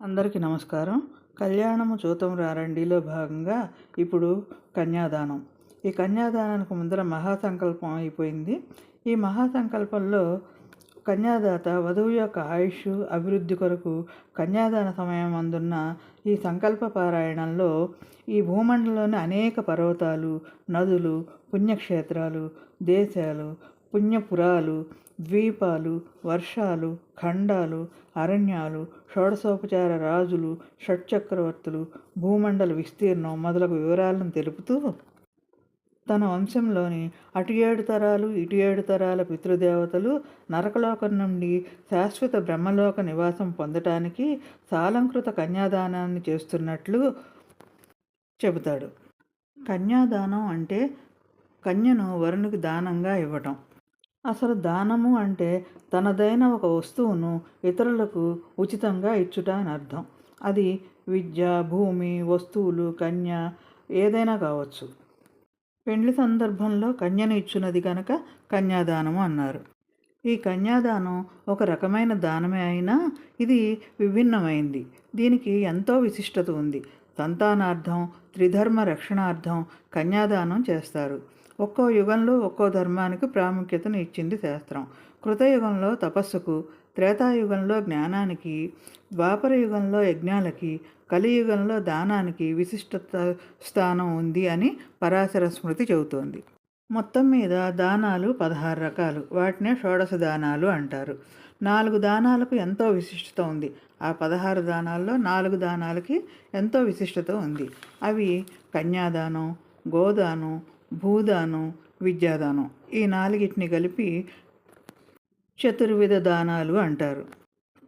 అందరికీ నమస్కారం. కళ్యాణము చూతం రారండిలో భాగంగా ఇప్పుడు కన్యాదానం. ఈ కన్యాదానానికి ముందర మహాసంకల్పం అయిపోయింది. ఈ మహాసంకల్పంలో కన్యాదాత వధువు యొక్క ఆయుష్ అభివృద్ధి కొరకు కన్యాదాన సమయం అందున్న ఈ సంకల్ప పారాయణంలో ఈ భూమండలంలోని అనేక పర్వతాలు నదులు పుణ్యక్షేత్రాలు దేశాలు పుణ్యపురాలు ద్వీపాలు వర్షాలు ఖండాలు అరణ్యాలు షోడశోపచార రాజులు షట్చక్రవర్తులు భూమండల విస్తీర్ణం మొదలగు వివరాలను తెలుపుతూ తన వంశంలోని అటు ఏడు తరాలు ఇటు ఏడు తరాల పితృదేవతలు నరకలోకం నుండి శాశ్వత బ్రహ్మలోక నివాసం పొందటానికి సాలంకృత కన్యాదానాన్ని చేస్తున్నట్లు చెబుతాడు. కన్యాదానం అంటే కన్యను వరునికి దానంగా ఇవ్వటం. అసలు దానము అంటే తనదైన ఒక వస్తువును ఇతరులకు ఉచితంగా ఇచ్చుట అని అర్థం. అది విద్య భూమి వస్తువులు కన్య ఏదైనా కావచ్చు. పెండ్లి సందర్భంలో కన్యను ఇచ్చినది కనుక కన్యాదానము అన్నారు. ఈ కన్యాదానం ఒక రకమైన దానమే అయినా ఇది విభిన్నమైంది. దీనికి ఎంతో విశిష్టత ఉంది. సంతానార్థం త్రిధర్మ రక్షణార్థం కన్యాదానం చేస్తారు. ఒక్కో యుగంలో ఒక్కో ధర్మానికి ప్రాముఖ్యతను ఇచ్చింది శాస్త్రం. కృతయుగంలో తపస్సుకు త్రేతాయుగంలో జ్ఞానానికి ద్వాపర యుగంలో యజ్ఞాలకి కలియుగంలో దానానికి విశిష్టత స్థానం ఉంది అని పరాశర స్మృతి చెబుతోంది. మొత్తం మీద దానాలు పదహారు రకాలు. వాటినే షోడశ దానాలు అంటారు. నాలుగు దానాలకు ఎంతో విశిష్టత ఉంది. ఆ పదహారు దానాల్లో నాలుగు దానాలకి ఎంతో విశిష్టత ఉంది. అవి కన్యాదానం గోదానం భూదానం విద్యాదానం ఈ నాలుగిటిని కలిపి చతుర్విధ దానాలు అంటారు.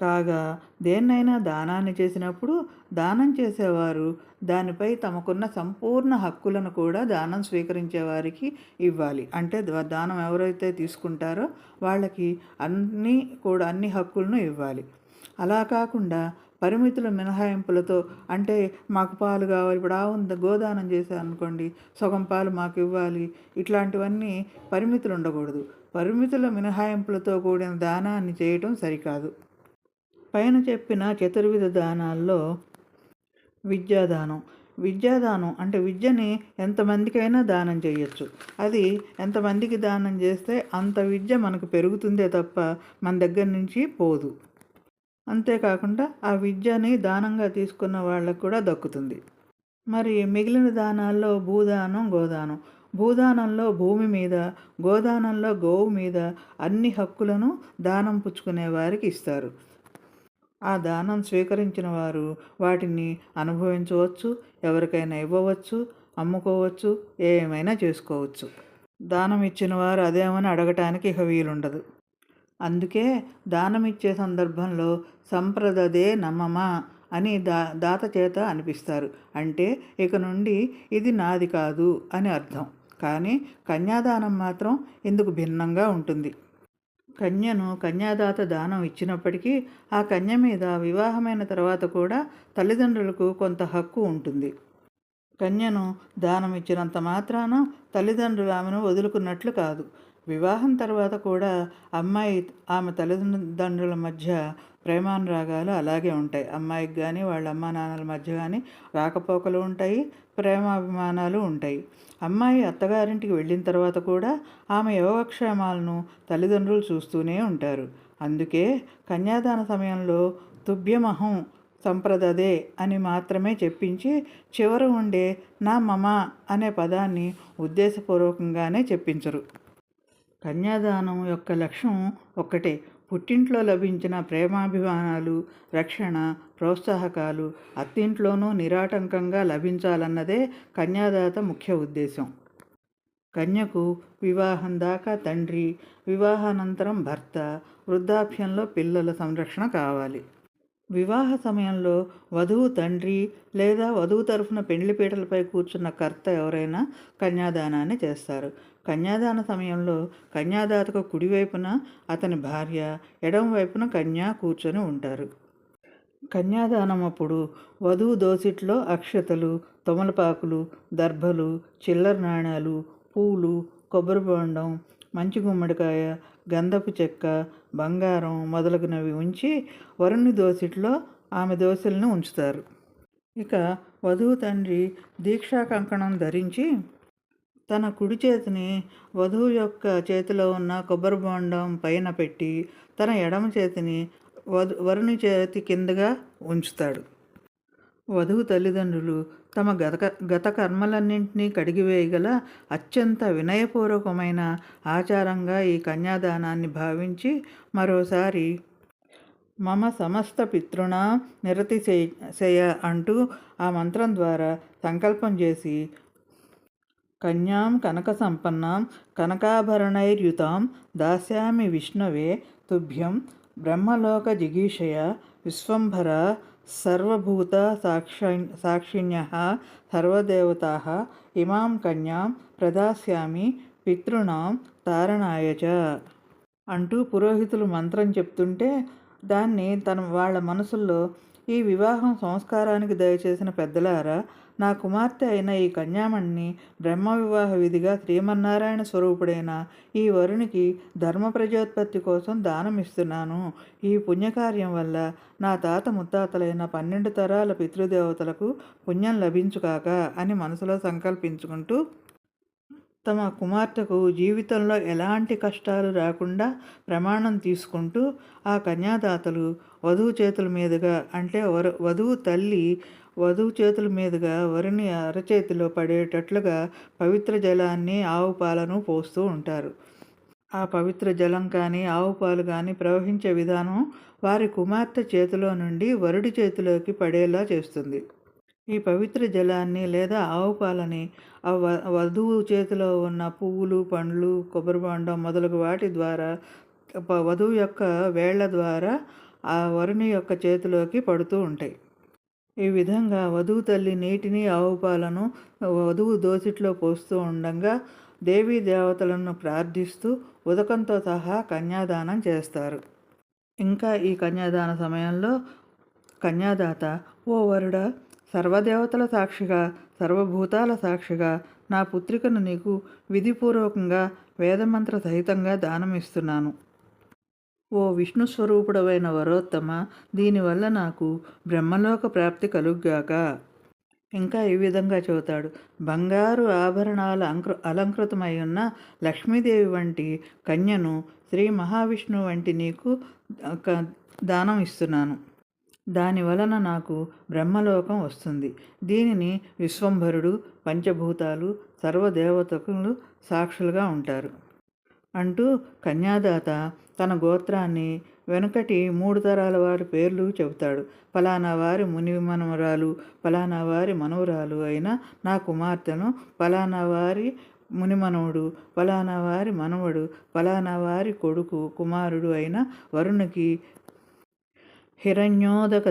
కాగా దేన్నైనా దానాన్ని చేసినప్పుడు దానం చేసేవారు. దానిపై తమకున్న సంపూర్ణ హక్కులను కూడా దానం స్వీకరించే వారికి ఇవ్వాలి. అంటే దానం ఎవరైతే తీసుకుంటారో వాళ్ళకి అన్నీ కూడా అన్ని హక్కులను ఇవ్వాలి. అలా కాకుండా పరిమితుల మినహాయింపులతో అంటే మాకు పాలు కావాలి ఇప్పుడు ఆవు గోదానం చేశాను అనుకోండి సగం పాలు మాకు ఇవ్వాలి ఇట్లాంటివన్నీ పరిమితులు ఉండకూడదు. పరిమితుల మినహాయింపులతో కూడిన దానాన్ని చేయటం సరికాదు. పైన చెప్పిన చతుర్విధ దానాల్లో విద్యాదానం. విద్యాదానం అంటే విద్యని ఎంతమందికైనా దానం చేయొచ్చు. అది ఎంతమందికి దానం చేస్తే అంత విద్య మనకు పెరుగుతుందే తప్ప మన దగ్గర నుంచి పోదు. అంతేకాకుండా ఆ విద్యని దానంగా తీసుకున్న వాళ్ళకు కూడా దక్కుతుంది. మరి మిగిలిన దానాల్లో భూదానం గోదానం. భూదానంలో భూమి మీద గోదానంలో గోవు మీద అన్ని హక్కులను దానం పుచ్చుకునే వారికి ఇస్తారు. ఆ దానం స్వీకరించిన వారు వాటిని అనుభవించవచ్చు ఎవరికైనా ఇవ్వవచ్చు అమ్ముకోవచ్చు ఏమైనా చేసుకోవచ్చు. దానం ఇచ్చిన వారు అదేమని అడగటానికి ఇక వీలుండదు. అందుకే దానమిచ్చే సందర్భంలో సంప్రదదే నమ్మమా అని దా దాత చేత అనిపిస్తారు. అంటే ఇక నుండి ఇది నాది కాదు అని అర్థం. కానీ కన్యాదానం మాత్రం ఇందుకు భిన్నంగా ఉంటుంది. కన్యను కన్యాదాత దానం ఇచ్చినప్పటికీ ఆ కన్య మీద వివాహమైన తర్వాత కూడా తల్లిదండ్రులకు కొంత హక్కు ఉంటుంది. కన్యను దానం ఇచ్చినంత మాత్రాన తల్లిదండ్రులు ఆమెను వదులుకున్నట్లు కాదు. వివాహం తర్వాత కూడా అమ్మాయి ఆమె తల్లిదండ్రుల మధ్య ప్రేమానురాగాలు అలాగే ఉంటాయి. అమ్మాయికి కానీ వాళ్ళ అమ్మా నాన్నల మధ్య కానీ రాకపోకలు ఉంటాయి ప్రేమాభిమానాలు ఉంటాయి. అమ్మాయి అత్తగారింటికి వెళ్ళిన తర్వాత కూడా ఆమె యోగక్షేమాలను తల్లిదండ్రులు చూస్తూనే ఉంటారు. అందుకే కన్యాదాన సమయంలో తుభ్యమహం సంప్రదదే అని మాత్రమే చెప్పించి చివర ఉండే నా మమ అనే పదాన్ని ఉద్దేశపూర్వకంగానే చెప్పించరు. కన్యాదానం యొక్క లక్ష్యం ఒక్కటే పుట్టింట్లో లభించిన ప్రేమాభిమానాలు రక్షణ ప్రోత్సాహకాలు అత్తింట్లోనూ నిరాటంకంగా లభించాలన్నదే కన్యాదాత ముఖ్య ఉద్దేశం. కన్యకు వివాహం దాకా తండ్రి వివాహానంతరం భర్త వృద్ధాప్యంలో పిల్లల సంరక్షణ కావాలి. వివాహ సమయంలో వధువు తండ్రి లేదా వధువు తరఫున పెండ్లిపీటలపై కూర్చున్న కర్త ఎవరైనా కన్యాదానాన్ని చేస్తారు. కన్యాదాన సమయంలో కన్యాదాతకు కుడివైపున అతని భార్య ఎడమ వైపున కన్యా కూర్చొని ఉంటారు. కన్యాదానం అప్పుడు వధువు దోసిట్లో అక్షతలు తమలపాకులు దర్భలు చిల్లర నాణాలు పూలు కొబ్బరి బొండం మంచి గుమ్మడికాయ గంధపు చెక్క బంగారం మొదలగునవి ఉంచి వరుణి దోసిట్లో ఆమె దోశలను ఉంచుతారు. ఇక వధువు తండ్రి దీక్షా కంకణం ధరించి తన కుడి చేతిని వధువు యొక్క చేతిలో ఉన్న కొబ్బరి బొండం పైన పెట్టి తన ఎడమ చేతిని వధు వరుణి చేతి కిందగా ఉంచుతాడు. వధువు తల్లిదండ్రులు తమ గత గత కర్మలన్నింటినీ కడిగివేయగల అత్యంత వినయపూర్వకమైన ఆచారంగా ఈ కన్యాదానాన్ని భావించి మరోసారి మమ సమస్త పితృణ నిరతి చేయ అంటూ ఆ మంత్రం ద్వారా సంకల్పం చేసి కన్యాం కనక సంపన్నాం కనకాభరణైర్యుతాం దాస్యామి విష్ణవే తుభ్యం బ్రహ్మలోక జిగీషయ విశ్వంభర సర్వభూత సాక్షి సాక్షిణ్య సర్వదేవతా ఇమాం కన్యాం ప్రదాస్యామి పితృణాం తారణాయ చ అంటూ పురోహితులు మంత్రం చెప్తుంటే దాన్ని తన వాళ్ళ మనసుల్లో ఈ వివాహం సంస్కారానికి దయచేసిన పెద్దలారా నా కుమార్తె అయిన ఈ కన్యామణిని బ్రహ్మ వివాహ విధిగా శ్రీమన్నారాయణ స్వరూపుడైన ఈ వరునికి ధర్మ ప్రజోత్పత్తి కోసం దానం ఇస్తున్నాను ఈ పుణ్యకార్యం వల్ల నా తాత ముత్తాతలైన పన్నెండు తరాల పితృదేవతలకు పుణ్యం లభించుకాక అని మనసులో సంకల్పించుకుంటూ తమ కుమార్తెకు జీవితంలో ఎలాంటి కష్టాలు రాకుండా ప్రమాణం తీసుకుంటూ ఆ కన్యాదాతలు వధువు చేతుల మీదుగా అంటే వర వధువు తల్లి వధువు చేతుల మీదుగా వరుని అరచేతిలో పడేటట్లుగా పవిత్ర జలాన్ని ఆవు పాలను పోస్తూ ఉంటారు. ఆ పవిత్ర జలం కానీ ఆవు పాలు కానీ ప్రవహించే విధానం వారి కుమార్తె చేతిలో నుండి వరుడి చేతిలోకి పడేలా చేస్తుంది. ఈ పవిత్ర జలాన్ని లేదా ఆవు పాలని వధువు చేతిలో ఉన్న పువ్వులు పండ్లు కొబ్బరి బొండం మొదలగు వాటి ద్వారా వధువు యొక్క వేళ్ళ ద్వారా ఆ వరుని యొక్క చేతిలోకి పడుతూ ఉంటాయి. ఈ విధంగా వధువు తల్లి నీటిని ఆవుపాలను వధువు దోసిట్లో పోస్తూ ఉండగా దేవీ దేవతలను ప్రార్థిస్తూ ఉదకంతో సహా కన్యాదానం చేస్తారు. ఇంకా ఈ కన్యాదాన సమయంలో కన్యాదాత ఓ వరుడ సర్వదేవతల సాక్షిగా సర్వభూతాల సాక్షిగా నా పుత్రికను నీకు విధిపూర్వకంగా వేదమంత్ర సహితంగా దానమిస్తున్నాను. ఓ విష్ణు స్వరూపుడవైన వరోత్తమ దీనివల్ల నాకు బ్రహ్మలోక ప్రాప్తి కలుగ్గాక. ఇంకా ఈ విధంగా చెబుతాడు. బంగారు ఆభరణాల అంకృ అలంకృతమై ఉన్న లక్ష్మీదేవి వంటి కన్యను శ్రీ మహావిష్ణువు వంటి నీకు దానం ఇస్తున్నాను దాని వలన నాకు బ్రహ్మలోకం వస్తుంది. దీనిని విశ్వంభరుడు పంచభూతాలు సర్వదేవతకులు సాక్షులుగా ఉంటారు. అంటూ కన్యాదాత తన గోత్రాన్ని వెనుకటి మూడు తరాల వారి పేర్లు చెబుతాడు. ఫలానా వారి ముని మనవరాలు ఫలానా వారి మనవరాలు అయిన నా కుమార్తెను ఫలానా వారి మునిమనవుడు ఫలానా వారి మనవడు ఫలానా వారి కొడుకు కుమారుడు అయిన వరుణుకి హిరణ్యోదక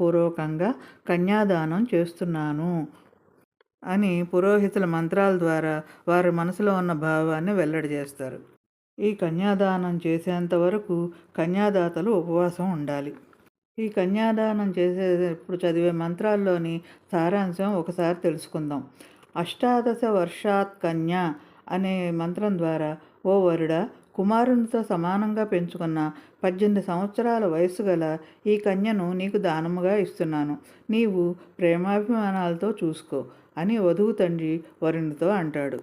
పూర్వకంగా కన్యాదానం చేస్తున్నాను అని పురోహితుల మంత్రాల ద్వారా వారి మనసులో ఉన్న భావాన్ని వెల్లడి చేస్తారు. ఈ కన్యాదానం చేసేంత వరకు కన్యాదాతలు ఉపవాసం ఉండాలి. ఈ కన్యాదానం చేసేటప్పుడు చదివే మంత్రాల్లోని సారాంశం ఒకసారి తెలుసుకుందాం. అష్టాదశ వర్షాత్ కన్య అనే మంత్రం ద్వారా ఓ వరుడ కుమారునితో సమానంగా పెంచుకున్న పద్దెనిమిది సంవత్సరాల వయసు గల ఈ కన్యను నీకు దానముగా ఇస్తున్నాను. నీవు ప్రేమాభిమానాలతో చూసుకో అని వధువు తండ్రి వరుణుతో అంటాడు.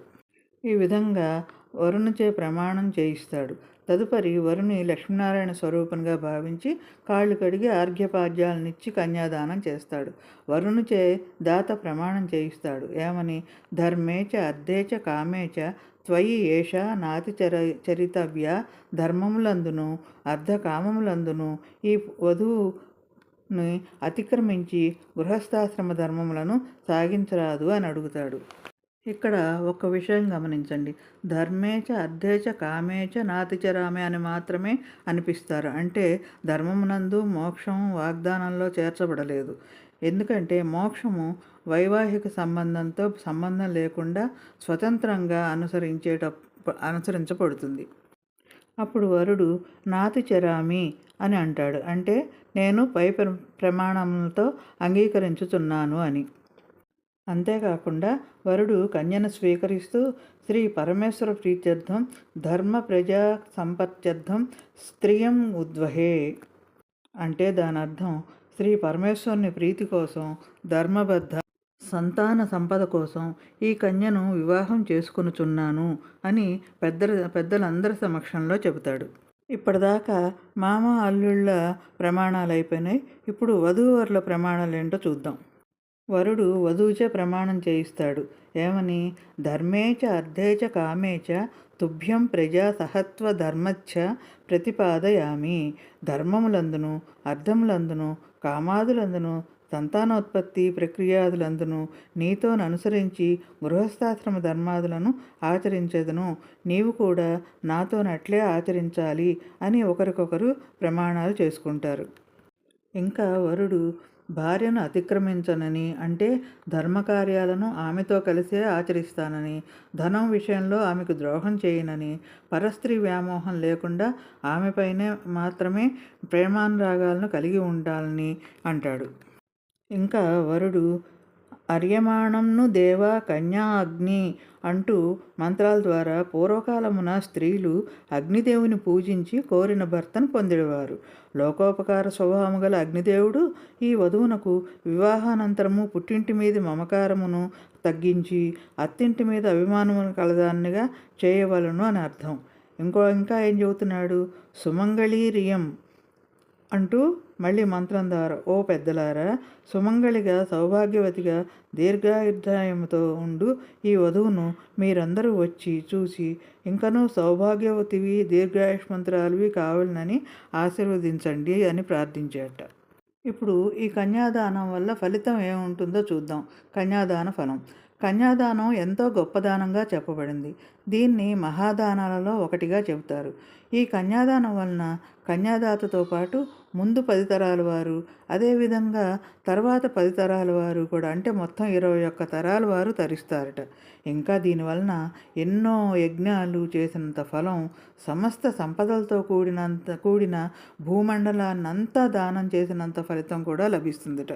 ఈ విధంగా వరుణుచే ప్రమాణం చేయిస్తాడు. తదుపరి వరుణి లక్ష్మీనారాయణ స్వరూపంగా భావించి కాళ్ళు కడిగి ఆర్ఘ్యపాద్యాలనిచ్చి కన్యాదానం చేస్తాడు. వరుణుచే దాత ప్రమాణం చేయిస్తాడు. ఏమని? ధర్మేచ అర్ధేచ కామేచ త్వయి ఏష నాతి చర చరితవ్య ధర్మములందును అర్ధకామములందును ఈ వధువుని అతిక్రమించి గృహస్థాశ్రమ ధర్మములను సాగించరాదు అని అడుగుతాడు. ఇక్కడ ఒక విషయం గమనించండి. ధర్మేచ అర్ధేచ కామేచ నాతిచరామే అని మాత్రమే అనిపిస్తారు. అంటే ధర్మమునందు మోక్షం వాగ్దానంలో చేర్చబడలేదు. ఎందుకంటే మోక్షము వైవాహిక సంబంధంతో సంబంధం లేకుండా స్వతంత్రంగా అనుసరించేట అనుసరించబడుతుంది. అప్పుడు వరుడు నాతి చెరామి అని అంటాడు. అంటే నేను పై ప్రమాణములతో అంగీకరించుతున్నాను అని. అంతేకాకుండా వరుడు కన్యను స్వీకరిస్తూ శ్రీ పరమేశ్వర ప్రీత్యర్థం ధర్మ ప్రజా సంపత్యర్థం స్త్రియం ఉద్వహే అంటే దాని అర్థం శ్రీ పరమేశ్వరుని ప్రీతి కోసం ధర్మబద్ధ సంతాన సంపద కోసం ఈ కన్యను వివాహం చేసుకునుచున్నాను అని పెద్ద పెద్దలందరి సమక్షంలో చెబుతాడు. ఇప్పటిదాకా మామ అల్లుళ్ళ ప్రమాణాలు అయిపోయినాయి ఇప్పుడు వధూవరుల ప్రమాణాలు ఏంటో చూద్దాం. వరుడు వధువుచే ప్రమాణం చేయిస్తాడు. ఏమని? ధర్మేచ అర్ధేచ కామేచ తుభ్యం ప్రజా సహత్వ ధర్మచ్చ ప్రతిపాదయామి. ధర్మములందును అర్థములందును కామాదులందును సంతానోత్పత్తి ప్రక్రియాదులందును నీతోను అనుసరించి గృహస్థాశ్రమ ధర్మాదులను ఆచరించదును. నీవు కూడా నాతోనట్లే ఆచరించాలి అని ఒకరికొకరు ప్రమాణాలు చేసుకుంటారు. ఇంకా వరుడు భార్యను అతిక్రమించనని అంటే ధర్మకార్యాలను ఆమెతో కలిసే ఆచరిస్తానని ధనం విషయంలో ఆమెకు ద్రోహం చేయనని పరస్త్రీ వ్యామోహం లేకుండా ఆమెపైనే మాత్రమే ప్రేమానురాగాలను కలిగి ఉండాలని అంటాడు. ఇంకా వరుడు అర్యమాణంను దేవ కన్యా అగ్ని అంటూ మంత్రాల ద్వారా పూర్వకాలమున స్త్రీలు అగ్నిదేవుని పూజించి కోరిన భర్తను పొందేవారు లోకోపకార స్వభావము గల అగ్నిదేవుడు ఈ వధువునకు వివాహానంతరము పుట్టింటి మీద మమకారమును తగ్గించి అత్తింటి మీద అభిమానమును కలదాన్నిగా చేయవలను అని అర్థం. ఇంకో ఇంకా ఏం చెబుతున్నాడు? సుమంగళీరియం అంటూ మళ్ళీ మంత్రం ద్వారా ఓ పెద్దలారా సుమంగళిగా సౌభాగ్యవతిగా దీర్ఘాయుర్ధాయంతో ఉండు. ఈ వధువును మీరందరూ వచ్చి చూసి ఇంకనూ సౌభాగ్యవతివి దీర్ఘాయుష్మంతురాలివి కావాలని ఆశీర్వదించండి అని ప్రార్థించాట. ఇప్పుడు ఈ కన్యాదానం వల్ల ఫలితం ఏముంటుందో చూద్దాం. కన్యాదాన ఫలం. కన్యాదానం ఎంతో గొప్పదానంగా చెప్పబడింది. దీన్ని మహాదానాలలో ఒకటిగా చెబుతారు. ఈ కన్యాదానం వలన కన్యాదాతతో పాటు ముందు పది తరాల వారు అదేవిధంగా తర్వాత పది తరాల వారు కూడా అంటే మొత్తం ఇరవై ఒక్క తరాల వారు తరిస్తారట. ఇంకా దీనివలన ఎన్నో యజ్ఞాలు చేసినంత ఫలం సమస్త సంపదలతో కూడినంత కూడిన భూమండలాన్నంతా దానం చేసినంత ఫలితం కూడా లభిస్తుందట.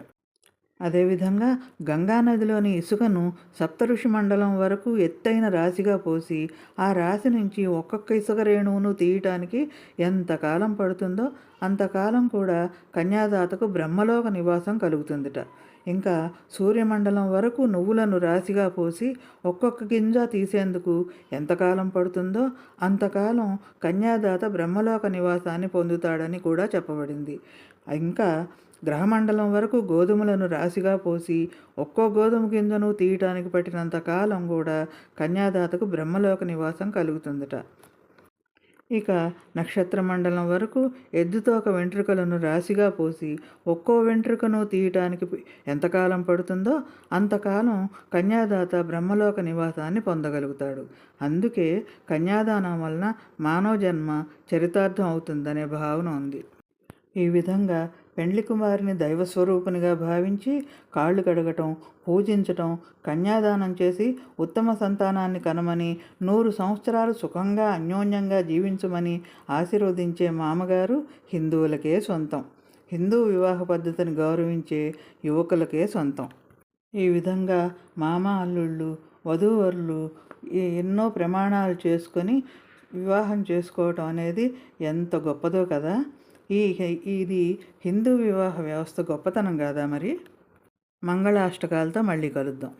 అదేవిధంగా గంగానదిలోని ఇసుకను సప్తఋషి మండలం వరకు ఎత్తైన రాశిగా పోసి ఆ రాశి నుంచి ఒక్కొక్క ఇసుక రేణువును తీయటానికి ఎంతకాలం పడుతుందో అంతకాలం కూడా కన్యాదాతకు బ్రహ్మలోక నివాసం కలుగుతుందిట. ఇంకా సూర్యమండలం వరకు నువ్వులను రాశిగా పోసి ఒక్కొక్క గింజ తీసేందుకు ఎంతకాలం పడుతుందో అంతకాలం కన్యాదాత బ్రహ్మలోక నివాసాన్ని పొందుతాడని కూడా చెప్పబడింది. ఇంకా గ్రహమండలం వరకు గోధుమలను రాశిగా పోసి ఒక్కో గోధుమ గింజను తీయటానికి పట్టినంత కాలం కూడా కన్యాదాతకు బ్రహ్మలోక నివాసం కలుగుతుందట. ఇక నక్షత్ర మండలం వరకు ఎద్దుతోక వెంట్రుకలను రాశిగా పోసి ఒక్కో వెంట్రుకను తీయటానికి ఎంతకాలం పడుతుందో అంతకాలం కన్యాదాత బ్రహ్మలోక నివాసాన్ని పొందగలుగుతాడు. అందుకే కన్యాదానం వలన మానవ జన్మ చరితార్థం అవుతుందనే భావన ఉంది. ఈ విధంగా పెండ్లి కుమారిని దైవస్వరూపునిగా భావించి కాళ్ళు కడగటం పూజించటం కన్యాదానం చేసి ఉత్తమ సంతానాన్ని కనమని నూరు సంవత్సరాలు సుఖంగా అన్యోన్యంగా జీవించమని ఆశీర్వదించే మామగారు హిందువులకే సొంతం. హిందూ వివాహ పద్ధతిని గౌరవించే యువకులకే సొంతం. ఈ విధంగా మామ అల్లుళ్ళు వధూవరులు ఎన్నో ప్రమాణాలు చేసుకొని వివాహం చేసుకోవటం అనేది ఎంత గొప్పదో కదా! ఈ ఇది హిందూ వివాహ వ్యవస్థ గొప్పతనం కాదా మరి? మంగళాష్టకాలతో మళ్ళీ కలుద్దాం.